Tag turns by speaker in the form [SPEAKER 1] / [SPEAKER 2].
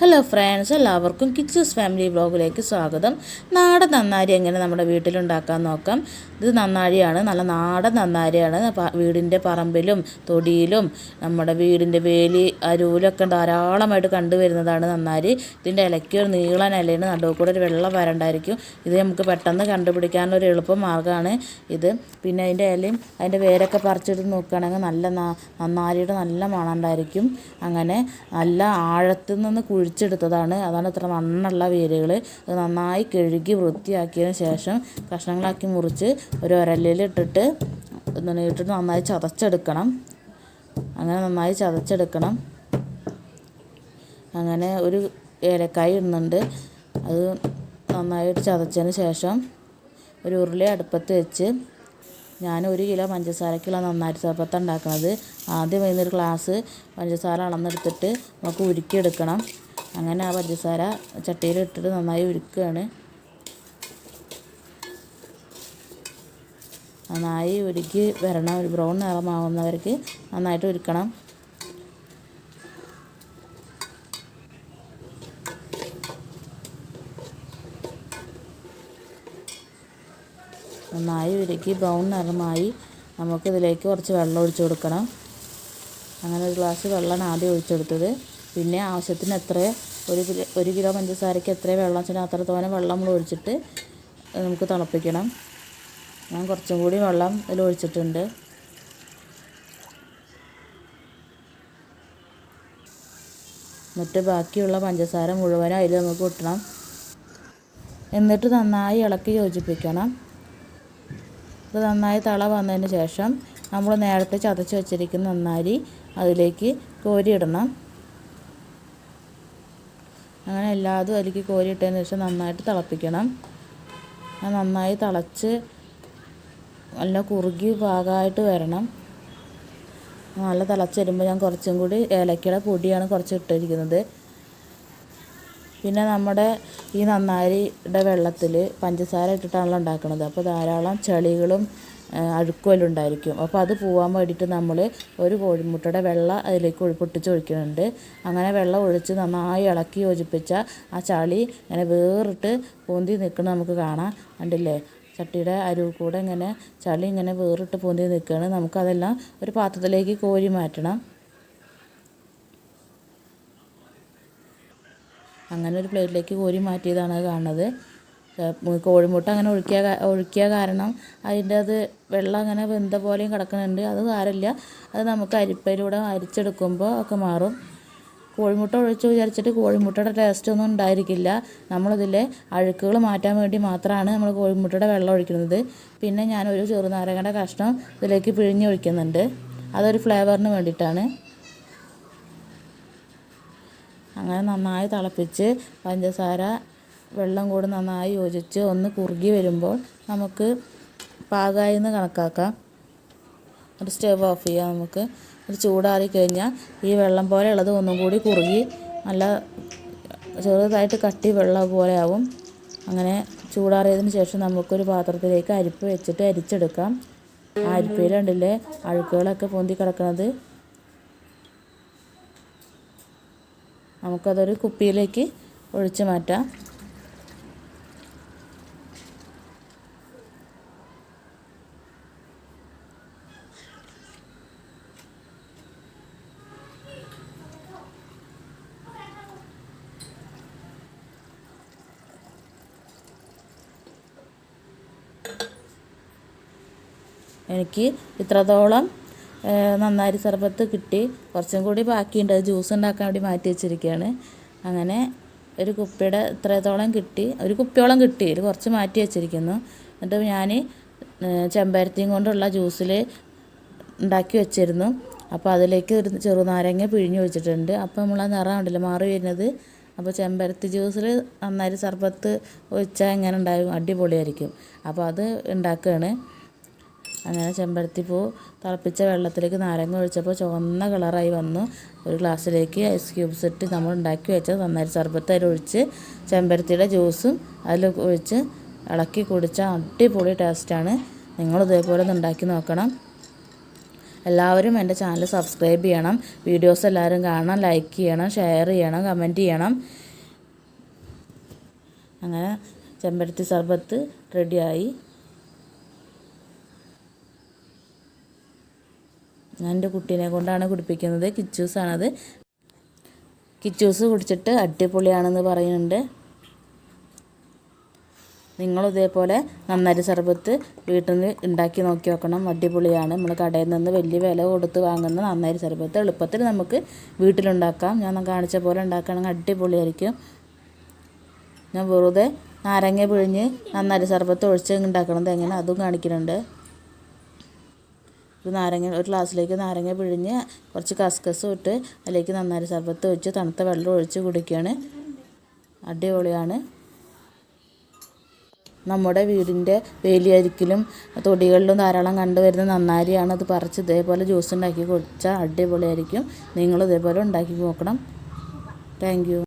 [SPEAKER 1] Hello friends എല്ലാവർക്കും Kichus family വ്ലോഗിലേക്ക് സ്വാഗതം. നാടൻ നന്നാരി എങ്ങനെ നമ്മുടെ വീട്ടിലുണ്ടാക്കാൻ നോക്കാം? ഇത് നന്നാരിയാണ് നല്ല നാടൻ നന്നാരിയാണ്. വീടിന്റെ പറമ്പിലും തൊടിയിലും നമ്മുടെ വീടിന്റെ വേലി അരുവിലൊക്കെ ധാരാളമായിട്ട് കണ്ടുവരുന്നതാണ് നന്നാരി. ഇതിന്റെ ഇലയ്ക്ക് ഒരു നീളൻ ഇലയാണ് നടുവ് കൂടെ ഒരു വെള്ളം വരണ്ടായിരിക്കും. ഇത് നമുക്ക് പെട്ടെന്ന് കണ്ടുപിടിക്കാനുള്ള ഒരു എളുപ്പ മാർഗമാണ് ഇത്. പിന്നെ അതിന്റെ ഇലയും അതിന്റെ വേരൊക്കെ പറിച്ചെടുത്ത് നോക്കുകയാണെങ്കിൽ നല്ല നന്നാരിയുടെ നല്ല മണം ഉണ്ടായിരിക്കും. അങ്ങനെ നല്ല ആഴത്തിൽ നിന്ന് കുഴിച്ചെടുത്തതാണ്. അതാണ് ഇത്ര മണ്ണുള്ള വേരുകൾ അത് നന്നായി കഴുകി വൃത്തിയാക്കിയതിന് ശേഷം കഷ്ണങ്ങളാക്കി മുറിച്ച് ഒരു ഒരലിലിട്ടിട്ട് എന്താണ് ഇട്ടിട്ട് നന്നായി ചതച്ചെടുക്കണം. അങ്ങനെ നന്നായി ചതച്ചെടുക്കണം. അങ്ങനെ ഒരു ഏലക്കായ ഇടുന്നുണ്ട്. അത് നന്നായിട്ട് ചതച്ചതിന് ശേഷം ഒരു ഉരുളി അടുപ്പത്ത് വെച്ച് ഞാൻ ഒരു കിലോ പഞ്ചസാരക്കുള്ള നന്നായിട്ട് സർബത്ത് ഉണ്ടാക്കുന്നത് ആദ്യം വൈകുന്നൊരു ഗ്ലാസ് പഞ്ചസാര അളന്നെടുത്തിട്ട് നമുക്ക് ഉരുക്കിയെടുക്കണം. അങ്ങനെ ആ പഞ്ചസാര ചട്ടിയിൽ ഇട്ടിട്ട് നന്നായി ഉരുക്കുകയാണ്. നന്നായി ഉരുക്കി വരണം. ഒരു ബ്രൗൺ നിറമാവുന്നവർക്ക് നന്നായിട്ട് ഉരുക്കണം. നന്നായി ഉരുക്കി ബ്രൗൺ നിറമായി നമുക്കിതിലേക്ക് കുറച്ച് വെള്ളം ഒഴിച്ചു കൊടുക്കണം. അങ്ങനെ ഒരു ഗ്ലാസ് വെള്ളമാണ് ആദ്യം ഒഴിച്ചെടുത്തത്. പിന്നെ ആവശ്യത്തിന് എത്ര ഒരു കിലോ ഒരു കിലോ പഞ്ചസാരയ്ക്ക് എത്ര വെള്ളം വെച്ചാൽ അത്രത്തോനെ വെള്ളം നമ്മൾ ഒഴിച്ചിട്ട് നമുക്ക് തിളപ്പിക്കണം. ഞാൻ കുറച്ചും കൂടി വെള്ളം ഇതിൽ ഒഴിച്ചിട്ടുണ്ട്. എന്നിട്ട് ബാക്കിയുള്ള പഞ്ചസാര മുഴുവനും അതിൽ നമുക്ക് ഇട്ടണം എന്നിട്ട് നന്നായി ഇളക്കി യോജിപ്പിക്കണം. ഇത് നന്നായി തള വന്നതിന് ശേഷം നമ്മൾ നേരത്തെ ചതച്ച് വെച്ചിരിക്കുന്ന നന്നാരി അതിലേക്ക് കോരിയിടണം. അങ്ങനെ എല്ലാതും അതിലേക്ക് കോരിയിട്ടതിന് ശേഷം നന്നായിട്ട് തിളപ്പിക്കണം. നന്നായി തിളച്ച് നല്ല കുറുകി പാകമായിട്ട് വരണം. നല്ല തിളച്ച് വരുമ്പോൾ ഞാൻ കുറച്ചും കൂടി ഏലക്കയുടെ പൊടിയാണ് കുറച്ച് ഇട്ടിരിക്കുന്നത്. പിന്നെ നമ്മുടെ ഈ നന്നാരിയുടെ വെള്ളത്തിൽ പഞ്ചസാര ഇട്ടിട്ടാണല്ലോ ഉണ്ടാക്കുന്നത്. അപ്പോൾ ധാരാളം ചെളികളും അഴുക്കുമെല്ലാം ഉണ്ടായിരിക്കും അപ്പോൾ അത് പോകാൻ വേണ്ടിയിട്ട് നമ്മൾ ഒരു കോഴിമുട്ടയുടെ വെള്ളം അതിലേക്ക് പൊട്ടിച്ച് ഒഴിക്കുന്നുണ്ട് അങ്ങനെ വെള്ളം ഒഴിച്ച് നന്നായി ഇളക്കി യോജിപ്പിച്ച ആ ചളി ഇങ്ങനെ വേറിട്ട് പൊന്തി നിൽക്കുന്നത് നമുക്ക് കാണാം. കണ്ടില്ലേ? ചട്ടിയുടെ അരുവ് കൂടെ ഇങ്ങനെ ചളി ഇങ്ങനെ വേറിട്ട് പൊന്തി നിൽക്കുകയാണ്. നമുക്കതെല്ലാം ഒരു പാത്രത്തിലേക്ക് കോരി മാറ്റണം. അങ്ങനെ ഒരു പ്ലേറ്റിലേക്ക് കോരി മാറ്റിയതാണ് കാണുന്നത്. കോഴിമുട്ട അങ്ങനെ ഒഴുക്കിയ ഒഴിക്കുക കാരണം അതിന്റെ അത് വെള്ളം അങ്ങനെ വെന്ത പോലെയും കിടക്കുന്നുണ്ട്. അത് സാരമില്ല. അത് നമുക്ക് അരിപ്പയിലൂടെ അരിച്ചെടുക്കുമ്പോൾ ഒക്കെ മാറും. കോഴിമുട്ട ഒഴിച്ച് വിചാരിച്ചിട്ട് കോഴിമുട്ടയുടെ ടേസ്റ്റ് ഒന്നും ഉണ്ടായിരിക്കില്ല. നമ്മളതിലെ അഴുക്കുകൾ മാറ്റാൻ വേണ്ടി മാത്രമാണ് നമ്മൾ കോഴിമുട്ടയുടെ വെള്ളം ഒഴിക്കുന്നത്. പിന്നെ ഞാൻ ഒരു ചെറുനാരങ്ങയുടെ കഷ്ണം ഇതിലേക്ക് പിഴിഞ്ഞ് ഒഴിക്കുന്നുണ്ട്. അതൊരു ഫ്ലേവറിന് വേണ്ടിയിട്ടാണ്. അങ്ങനെ നന്നായി തിളപ്പിച്ച് പഞ്ചസാര വെള്ളം കൂടെ നന്നായി യോജിച്ച് ഒന്ന് കുറുകി വരുമ്പോൾ നമുക്ക് പാകമായി എന്ന് കണക്കാക്കാം. ഒരു സ്റ്റവ് ഓഫ് ചെയ്യാം നമുക്ക്. ഒരു ചൂടാറി കഴിഞ്ഞാൽ ഈ വെള്ളം പോലെ ഉള്ളത് ഒന്നും കൂടി കുറുകി നല്ല ചെറുതായിട്ട് കട്ടി വെള്ളം പോലെ ആവും. അങ്ങനെ ചൂടാറിയതിന് ശേഷം നമുക്കൊരു പാത്രത്തിലേക്ക് അരിപ്പ് വെച്ചിട്ട് അരിച്ചെടുക്കാം. ആ അരിപ്പയിലുണ്ടല്ലേ അഴുക്കുകളൊക്കെ പൊന്തി കിടക്കുന്നത് നമുക്കതൊരു കുപ്പിയിലേക്ക് ഒഴിച്ചു മാറ്റാം. എനിക്ക് ഇത്രത്തോളം നന്നാരി സർബത്ത് കിട്ടി. കുറച്ചും കൂടി ബാക്കിയുണ്ട്. അത് ജ്യൂസ് ഉണ്ടാക്കാൻ വേണ്ടി മാറ്റി വെച്ചിരിക്കുകയാണ് അങ്ങനെ ഒരു കുപ്പിയുടെ ഇത്രത്തോളം കിട്ടി. ഒരു കുപ്പിയോളം കിട്ടി. ഒരു കുറച്ച് മാറ്റി വെച്ചിരിക്കുന്നു. എന്നിട്ട് ഞാൻ ചെമ്പരത്തിയും കൊണ്ടുള്ള ജ്യൂസിൽ ഉണ്ടാക്കി വെച്ചിരുന്നു. അപ്പോൾ അതിലേക്ക് ഒരു ചെറുനാരങ്ങ പിഴിഞ്ഞ് ഒഴിച്ചിട്ടുണ്ട്. അപ്പോൾ നമ്മൾ ആ നിറം ഉണ്ടല്ലോ മാറി വരുന്നത്. അപ്പോൾ ചെമ്പരത്തി ജ്യൂസിൽ നന്നായി സർബത്ത് ഒഴിച്ചാൽ എങ്ങനെ ഉണ്ടാകും അടിപൊളിയായിരിക്കും. അപ്പോൾ അത് ഉണ്ടാക്കുകയാണ് അങ്ങനെ ചെമ്പരത്തി പൂ തിളപ്പിച്ച വെള്ളത്തിലേക്ക് നാരങ്ങ ഒഴിച്ചപ്പോൾ ചുവന്ന കളറായി വന്നു. ഒരു ഗ്ലാസ്സിലേക്ക് ഐസ് ക്യൂബ്സ് ഇട്ട് നമ്മൾ ഉണ്ടാക്കി വെച്ച നന്നായി സർബത്ത് അതിലൊഴിച്ച് ചെമ്പരത്തിയുടെ ജ്യൂസും അതിൽ ഒഴിച്ച് ഇളക്കി കുടിച്ച അടിപൊളി ടേസ്റ്റാണ് നിങ്ങൾ ഇതേപോലെ ഒന്ന് ഉണ്ടാക്കി നോക്കണം. എല്ലാവരും എന്റെ ചാനൽ സബ്സ്ക്രൈബ് ചെയ്യണം. വീഡിയോസ് എല്ലാവരും കാണണം. ലൈക്ക് ചെയ്യണം. ഷെയർ ചെയ്യണം. കമന്റ് ചെയ്യണം. അങ്ങനെ ചെമ്പരത്തി സർബത്ത് റെഡിയായി ഞാൻ എന്റെ കുട്ടീനെ കൊണ്ടാണ് കുടിപ്പിക്കുന്നത്. കിച്ചൂസാണത് കിച്ചൂസ് കുടിച്ചിട്ട് അടിപൊളിയാണെന്ന് പറയുന്നുണ്ട്. നിങ്ങളും ഇതേപോലെ നന്നാരി സർബത്ത് വീട്ടിൽ നിന്ന് ഉണ്ടാക്കി നോക്കി നോക്കണം അടിപൊളിയാണ്. നമ്മൾ കടയിൽ നിന്ന് വലിയ വില കൊടുത്ത് വാങ്ങുന്ന നന്നാരി സർബത്ത്. എളുപ്പത്തിൽ നമുക്ക് വീട്ടിലുണ്ടാക്കാം. ഞാൻ കാണിച്ച പോലെ ഉണ്ടാക്കുകയാണെങ്കിൽ അടിപൊളിയായിരിക്കും. ഞാൻ വെറുതെ നാരങ്ങ പിഴിഞ്ഞ് നന്നാരി സർബത്ത് ഒഴിച്ച് ഉണ്ടാക്കണത് എങ്ങനെ അതും കാണിക്കുന്നുണ്ട്. ഒരു നാരങ്ങ ഒരു ഗ്ലാസ്സിലേക്ക് നാരങ്ങ പിഴിഞ്ഞ് കുറച്ച് കസ്കസ് ഇട്ട് അതിലേക്ക് നന്നാരി സർബത്ത് ഒഴിച്ച് തണുത്ത വെള്ളം ഒഴിച്ച് കുടിക്കുകയാണ്. അടിപൊളിയാണ്. നമ്മുടെ വീടിന്റെ വേലിയരിക്കിലും തൊടികളിലും ധാരാളം കണ്ടുവരുന്ന നന്നാരിയാണ് അത് പറിച്ച് ഇതേപോലെ ജ്യൂസ് ഉണ്ടാക്കി കുടിച്ചാൽ അടിപൊളിയായിരിക്കും. നിങ്ങളും ഇതേപോലെ ഉണ്ടാക്കി നോക്കണം. താങ്ക്